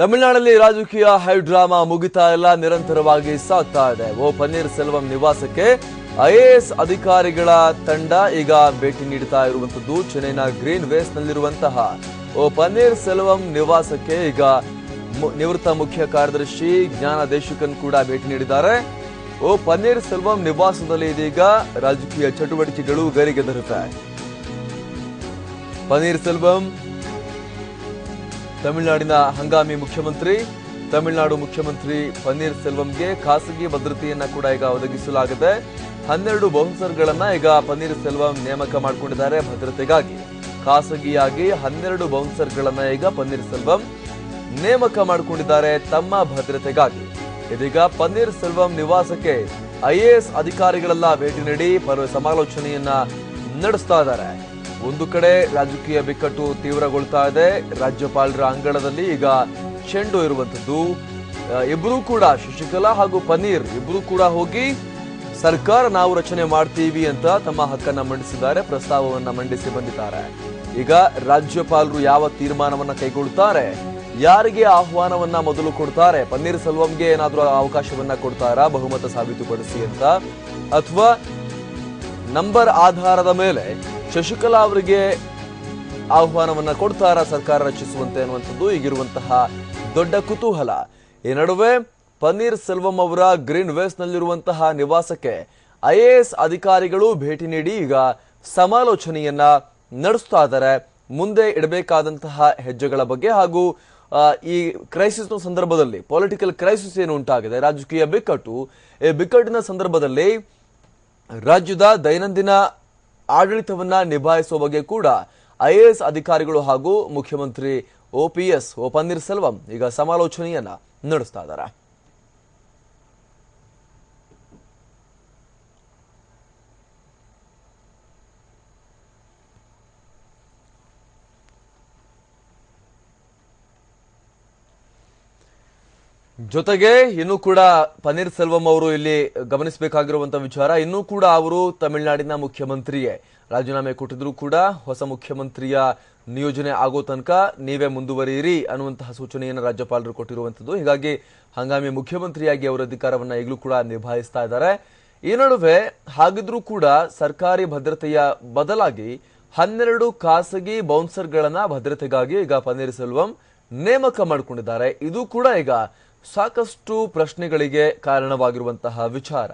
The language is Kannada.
ತಮಿಳುನಾಡಲ್ಲಿ ರಾಜಕೀಯ ಹೈಡ್ರಾಮಾ ಮುಗಿತಾ ಇಲ್ಲ, ನಿರಂತರವಾಗಿ ಸಾಗ್ತಾ ಇದೆ. ಓ ಪನ್ನೀರ್ ಸೆಲ್ವಂ ನಿವಾಸಕ್ಕೆ ಐಎಎಸ್ ಅಧಿಕಾರಿಗಳ ತಂಡ ಈಗ ಭೇಟಿ ನೀಡುತ್ತಾ ಇರುವಂತದ್ದು ಚೆನ್ನೈನ ಗ್ರೀನ್ ವೇಸ್ ನಲ್ಲಿರುವಂತಹ ಓ ಪನ್ನೀರ್ ಸೆಲ್ವಂ ನಿವಾಸಕ್ಕೆ ಈಗ ನಿವೃತ್ತ ಮುಖ್ಯ ಕಾರ್ಯದರ್ಶಿ ಜ್ಞಾನ ದೇಶಿಕನ್ ಕೂಡ ಭೇಟಿ ನೀಡಿದ್ದಾರೆ. ಓ ಪನ್ನೀರ್ ಸೆಲ್ವಂ ನಿವಾಸದಲ್ಲಿ ಇದೀಗ ರಾಜಕೀಯ ಚಟುವಟಿಕೆಗಳು ಗರಿಗೆದರುತ್ತೆ ಪನ್ನೀರ್ ಸೆಲ್ವಂ ತಮಿಳುನಾಡಿನ ಹಂಗಾಮಿ ಮುಖ್ಯಮಂತ್ರಿ, ತಮಿಳುನಾಡು ಮುಖ್ಯಮಂತ್ರಿ ಪನ್ನೀರ್ ಸೆಲ್ವಂಗೆ ಖಾಸಗಿ ಭದ್ರತೆಯನ್ನ ಕೂಡ ಈಗ ಒದಗಿಸಲಾಗಿದೆ. ಹನ್ನೆರಡು ಬೌನ್ಸರ್ಗಳನ್ನ ಈಗ ಪನ್ನೀರ್ ಸೆಲ್ವಂ ನೇಮಕ ಮಾಡಿಕೊಂಡಿದ್ದಾರೆ ಭದ್ರತೆಗಾಗಿ. ಖಾಸಗಿಯಾಗಿ ಹನ್ನೆರಡು ಬೌನ್ಸರ್ಗಳನ್ನ ಈಗ ಪನ್ನೀರ್ ಸೆಲ್ವಂ ನೇಮಕ ಮಾಡಿಕೊಂಡಿದ್ದಾರೆ ತಮ್ಮ ಭದ್ರತೆಗಾಗಿ. ಇದೀಗ ಪನ್ನೀರ್ ಸೆಲ್ವಂ ನಿವಾಸಕ್ಕೆ ಐಎಎಸ್ ಅಧಿಕಾರಿಗಳೆಲ್ಲ ಭೇಟಿ ನೀಡಿ ಪರ ಸಮಾಲೋಚನೆಯನ್ನ ನಡೆಸ್ತಾ ಇದ್ದಾರೆ. ಒಂದು ಕಡೆ ರಾಜಕೀಯ ಬಿಕ್ಕಟ್ಟು ತೀವ್ರಗೊಳ್ತಾ ಇದೆ. ರಾಜ್ಯಪಾಲರ ಅಂಗಳದಲ್ಲಿ ಈಗ ಚೆಂಡು ಇರುವಂತದ್ದು ಇಬ್ಬರೂ ಕೂಡ ಶಶಿಕಲಾ ಹಾಗೂ ಪನ್ನೀರ್ ಇಬ್ಬರೂ ಕೂಡ ಹೋಗಿ ಸರ್ಕಾರ ನಾವು ರಚನೆ ಮಾಡ್ತೀವಿ ಅಂತ ತಮ್ಮ ಹಕ್ಕನ್ನ ಮಂಡಿಸಿದ್ದಾರೆ, ಪ್ರಸ್ತಾವವನ್ನ ಮಂಡಿಸಿ ಬಂದಿದ್ದಾರೆ. ಈಗ ರಾಜ್ಯಪಾಲರು ಯಾವ ತೀರ್ಮಾನವನ್ನ ಕೈಗೊಳ್ತಾರೆ? ಯಾರಿಗೆ ಆಹ್ವಾನವನ್ನ ಮೊದಲು ಕೊಡ್ತಾರೆ? ಪನ್ನೀರ್ ಸೆಲ್ವಂಗೆ ಏನಾದರೂ ಅವಕಾಶವನ್ನ ಕೊಡ್ತಾರಾ? ಬಹುಮತ ಸಾಬೀತುಪಡಿಸಿ ಅಂತ. ಅಥವಾ ನಂಬರ್ ಆಧಾರದ ಮೇಲೆ ಶಶಿಕಲಾ ಅವರಿಗೆ ಆಹ್ವಾನವನ್ನ ಕೊಡ್ತಾರ? ಸರ್ಕಾರ ರಚಿಸುವಂತೆ ಅನ್ನುವಂಥದ್ದು ಈಗಿರುವಂತಹ ದೊಡ್ಡ ಕುತೂಹಲ. ಈ ನಡುವೆ ಪನ್ನೀರ್ ಸೆಲ್ವಂ ಅವರ ಗ್ರೀನ್ ವೇಸ್ ನಲ್ಲಿರುವಂತಹ ನಿವಾಸಕ್ಕೆ ಐಎಎಸ್ ಅಧಿಕಾರಿಗಳು ಭೇಟಿ ನೀಡಿ ಈಗ ಸಮಾಲೋಚನೆಯನ್ನ ನಡೆಸ್ತಾ ಇದ್ದಾರೆ. ಮುಂದೆ ಇಡಬೇಕಾದಂತಹ ಹೆಜ್ಜೆಗಳ ಬಗ್ಗೆ ಹಾಗೂ ಈ ಕ್ರೈಸಿಸ್ನ ಸಂದರ್ಭದಲ್ಲಿ ಪೊಲಿಟಿಕಲ್ ಕ್ರೈಸಿಸ್ ಏನು ಉಂಟಾಗಿದೆ? ರಾಜಕೀಯ ಬಿಕ್ಕಟ್ಟು. ಈ ಬಿಕ್ಕಟ್ಟಿನ ಸಂದರ್ಭದಲ್ಲಿ ರಾಜ್ಯದ ದೈನಂದಿನ ಆಡಳಿತವನ್ನ ನಿಭಾಯಿಸುವ ಬಗ್ಗೆ ಕೂಡ ಐಎಎಸ್ ಅಧಿಕಾರಿಗಳು ಹಾಗೂ ಮುಖ್ಯಮಂತ್ರಿ ಓಪಿಎಸ್ ಓ ಪನ್ನೀರ್ ಸೆಲ್ವಂ ಈಗ ಸಮಾಲೋಚನೆಯನ್ನ ನಡೆಸ್ತಾ ಇದ್ದಾರೆ. ಜೊತೆಗೆ ಇನ್ನೂ ಕೂಡ ಪನ್ನೀರ್ ಸೆಲ್ವಂ ಅವರು ಇಲ್ಲಿ ಗಮನಿಸಬೇಕಾಗಿರುವಂತಹ ವಿಚಾರ. ಇನ್ನೂ ಕೂಡ ಅವರು ತಮಿಳುನಾಡಿನ ಮುಖ್ಯಮಂತ್ರಿಯೇ. ರಾಜೀನಾಮೆ ಕೊಟ್ಟಿದ್ರು ಕೂಡ ಹೊಸ ಮುಖ್ಯಮಂತ್ರಿಯ ನಿಯೋಜನೆ ಆಗೋ ತನಕ ನೀವೇ ಮುಂದುವರಿಯಿರಿ ಅನ್ನುವಂತಹ ಸೂಚನೆಯನ್ನು ರಾಜ್ಯಪಾಲರು ಕೊಟ್ಟಿರುವಂತದ್ದು ಹೀಗಾಗಿ ಹಂಗಾಮಿ ಮುಖ್ಯಮಂತ್ರಿಯಾಗಿ ಅವರ ಅಧಿಕಾರವನ್ನು ಈಗಲೂ ಕೂಡ ನಿಭಾಯಿಸ್ತಾ ಇದ್ದಾರೆ. ಈ ನಡುವೆ ಹಾಗಿದ್ರೂ ಕೂಡ ಸರ್ಕಾರಿ ಭದ್ರತೆಯ ಬದಲಾಗಿ ಹನ್ನೆರಡು ಖಾಸಗಿ ಬೌನ್ಸರ್ಗಳನ್ನ ಭದ್ರತೆಗಾಗಿ ಈಗ ಪನ್ನೀರ್ ಸೆಲ್ವಂ ನೇಮಕ ಮಾಡಿಕೊಂಡಿದ್ದಾರೆ. ಇದು ಕೂಡ ಈಗ ಸಾಕಷ್ಟು ಪ್ರಶ್ನೆಗಳಿಗೆ ಕಾರಣವಾಗಿರುವಂತಹ ವಿಚಾರ.